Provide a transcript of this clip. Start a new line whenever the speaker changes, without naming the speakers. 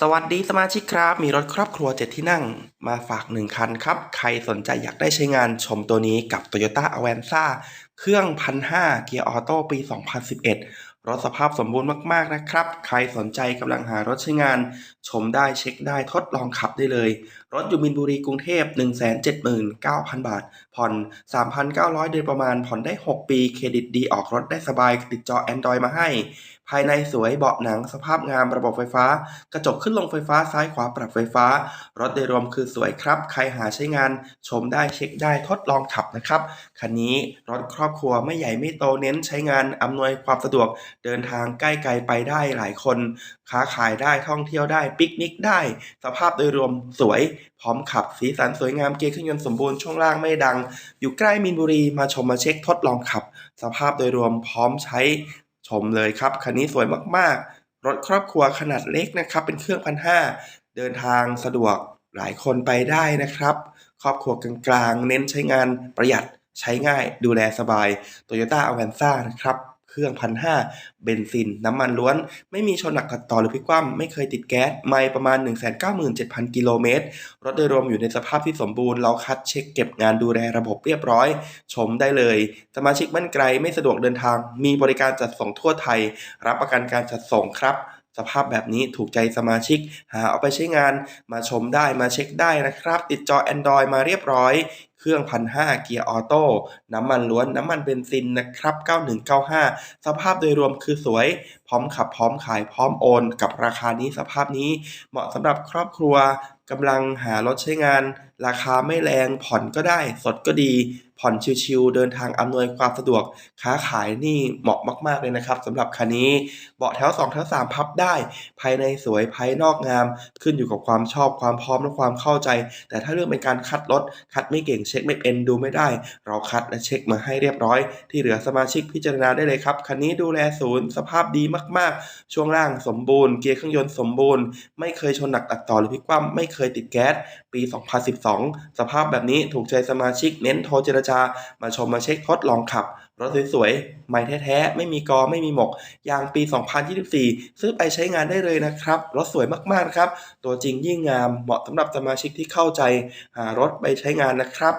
สวัสดีสมาชิกครับ มีรถครอบครัวเจ็ดที่นั่ง มาฝากหนึ่งคันครับ ใครสนใจอยากได้ใช้งานชมตัวนี้กับ Toyota a v a n z a เครื่องพันห้าเกียร์ออโต้ปี 2011 รถสภาพสมบูรณ์มากๆนะครับ ใครสนใจกำลังหารถใช้งาน ชมได้เช็คได้ทดลองขับได้เลย รถอยู่มินบุรีกรุงเทพ 179,000 บาท ผ่อน 3,900 เดือนประมาณ ผ่อนได้ 6 ปี เครดิตดีออกรถได้สบาย ติดจอ Android มาให้ ภายในสวยเบาะหนังสภาพงามระบบไฟฟ้า กระจกขึ้นลงไฟฟ้าซ้ายขวาปรับไฟฟ้า รถโดยรวมคือสวยครับ ใครหาใช้งาน ชมได้เช็คได้ทดลองขับนะครับคันนี้รถครอบครัวไม่ใหญ่ไม่โตเน้นใช้งานอำนวยความสะดวกเดินทางใกล้ไกลไปได้หลายคน ค้าขายได้ท่องเที่ยวได้ปิกนิกได้ สภาพโดยรวมสวย พร้อมขับสีสันสวยงามเกียร์เครื่องยนต์สมบูรณ์ช่วงล่างไม่ดัง อยู่ใกล้มีนบุรีมาชมมาเช็คทดลองขับ สภาพโดยรวมพร้อมใช้ชมเลยครับคันนี้สวยมากๆ รถครอบครัวขนาดเล็กนะครับ เป็นเครื่องพันห้าเดินทางสะดวกหลายคนไปได้นะครับ ครอบครัวกลางๆ เน้นใช้งานประหยัดใช้ง่ายดูแลสบาย Toyota a v a n z a นะครับ เครื่องพันห้าเบนซิน น้ำมันล้วน ไม่มีชนหนักขัดต่อหรือพลิกคว่ำไม่เคยติดแก๊สไม่ประมาณ 197,000 กิโลเมตร รถโดยรวมอยู่ในสภาพที่สมบูรณ์ เราคัดเช็คเก็บงานดูแลระบบเรียบร้อย ชมได้เลย สมาชิกมั่นไกลไม่สะดวกเดินทาง มีบริการจัดส่งทั่วไทย รับประกันการจัดส่งครับสภาพแบบนี้ถูกใจสมาชิก หาเอาไปใช้งานมาชมได้มาเช็คได้นะครับ ติดจอ Android มาเรียบร้อย เครื่องพันห้าเกียร์ออโต้น้ำมันล้วนน้ำมันเบนซินนะครับ 9195 สภาพโดยรวมคือสวย พร้อมขับพร้อมขายพร้อมโอน กับราคานี้สภาพนี้เหมาะสำหรับครอบครัวกำลังหารถใช้งาน ราคาไม่แรงผ่อนก็ได้ สดก็ดี ผ่อนชิวๆเดินทางอำนวยความสะดวก ค้าขายนี่เหมาะมากๆเลยนะครับสำหรับคันนี้ เบาะแถว2แถว3พับได้ ภายในสวยภายนอกงาม ขึ้นอยู่กับความชอบความพร้อมและความเข้าใจ แต่ถ้าเรื่องเป็นการคัดรถคัดไม่เก่งเช็คไม่เป็นดูไม่ได้ เราคัดและเช็คมาให้เรียบร้อย ที่เหลือสมาชิกพิจารณาได้เลยครับ คันนี้ดูแลศูนย์สภาพดีมากๆ ช่วงล่างสมบูรณ์เกียร์เครื่องยนต์สมบูรณ์ ไม่เคยชนหนักตัดต่อหรือพลิกคว่ำไม่เคยติดแก๊สปี 2012 สภาพแบบนี้ถูกใจสมาชิกเน้นโทรเจรจา มาชมมาเช็คทดลองขับ รถสวยๆ ใหม่แท้ๆ ไม่มีกอ ไม่มีหมก ยางปี 2024 ซื้อไปใช้งานได้เลยนะครับ รถสวยมากๆนะครับ ตัวจริงยิ่งงาม เหมาะสำหรับสมาชิกที่เข้าใจ หารถไปใช้งานนะครับ